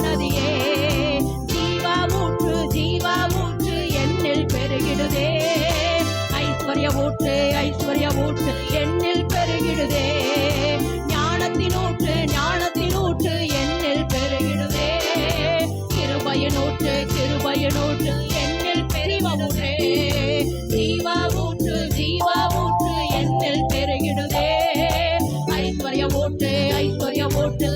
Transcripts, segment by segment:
பெருகிடுதியே ஜீவா ஊற்று ஜீவா ஊற்று என்னில் பெருகிடுதே. ஐஸ்வர்ய ஊற்று ஐஸ்வர்ய ஊற்று என்னில் பெருகிடுதே. ஞானத்தின் ஊற்று ஞானத்தின் ஊற்று என்னில் பெருகிடுதே. கிருபையின் ஊற்று கிருபையின் ஊற்று என்னில் பெரிவ ஊற்றே ஜீவா ஊற்று ஜீவா ஊற்று என்னில் பெருகிடுதே. ஐஸ்வர்ய ஊற்று ஐஸ்வர்ய ஊற்று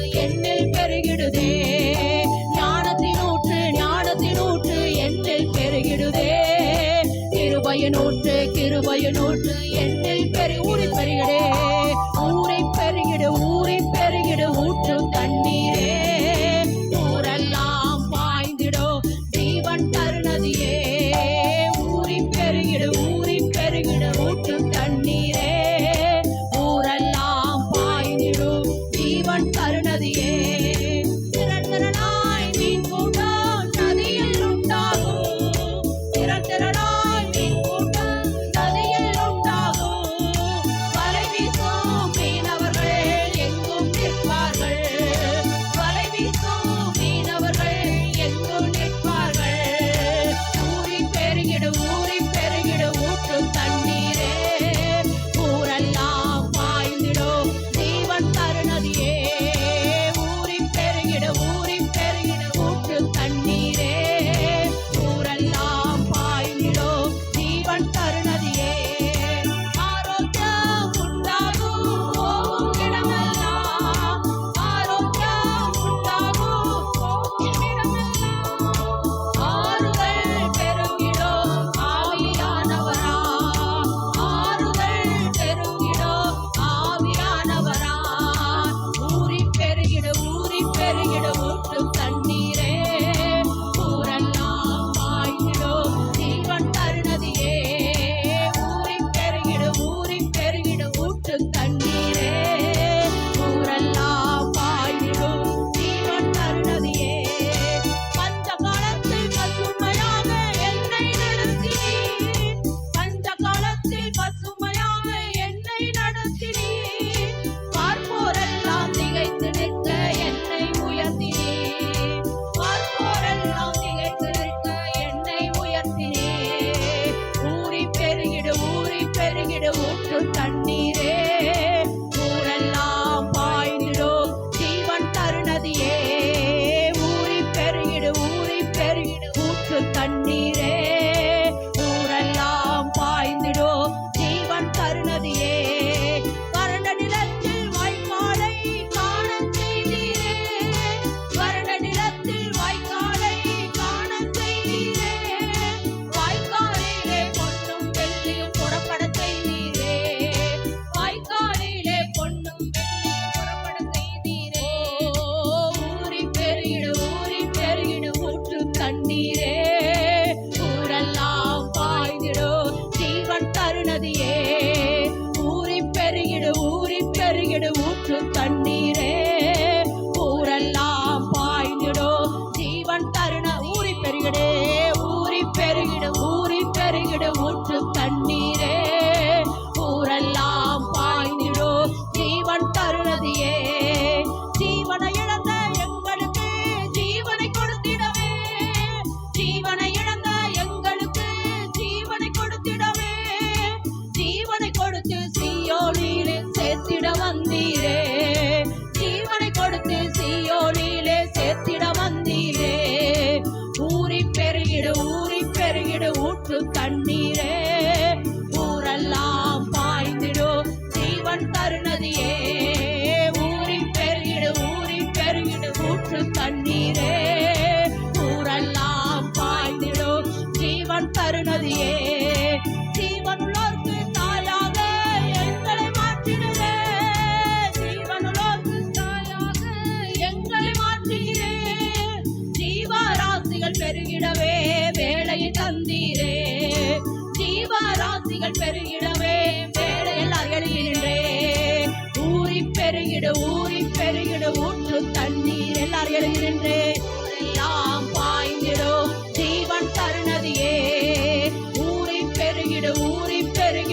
Don't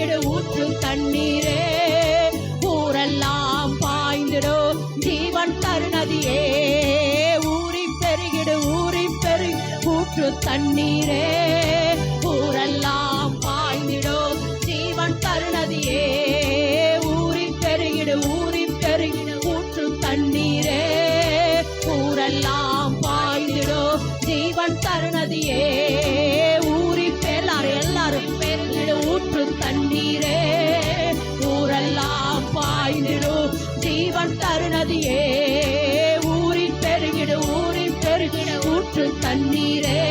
பாய்ந்திடு ஊற்றும் தண்ணீரே. ஊரெல்லாம் பாய்ந்திடு ஜீவன் தருநதியே ஊறி பெருகிடு ஊறி பெருகி ஊற்று தண்ணீரே. நீரே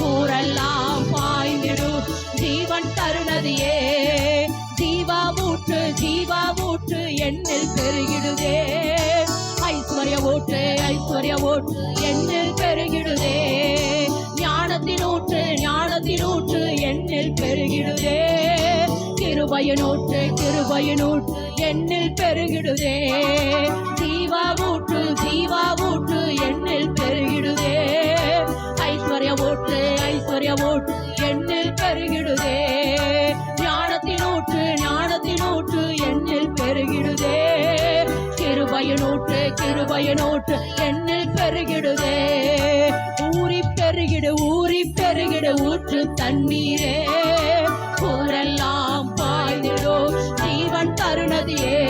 ஊரெல்லாம் பாய்ந்திடும். ஜீவன் தருணதியே ஜீவா ஊற்று ஜீவா ஊற்று எண்ணில் பெருகிடுதே. ஐஸ்வர்ய ஓட்டு ஐஸ்வர்ய ஓட்டு எண்ணில் பெருகிடுதே. ஞானத்தின் ஊற்று ஞானத்தின் ஊற்று எண்ணில் பெருகிடுதே. கிருபையனூற்று கிருபையனூற்று கிருபையனூற்று கிருபையனூற்று என்னில் பெருகிடுதே. ஊறி பெருகிடு ஊறி பெருகிடு ஊற்று தண்ணீரே. போரெல்லாம் பாய்ந்திடோ ஜீவன் தருணதியே.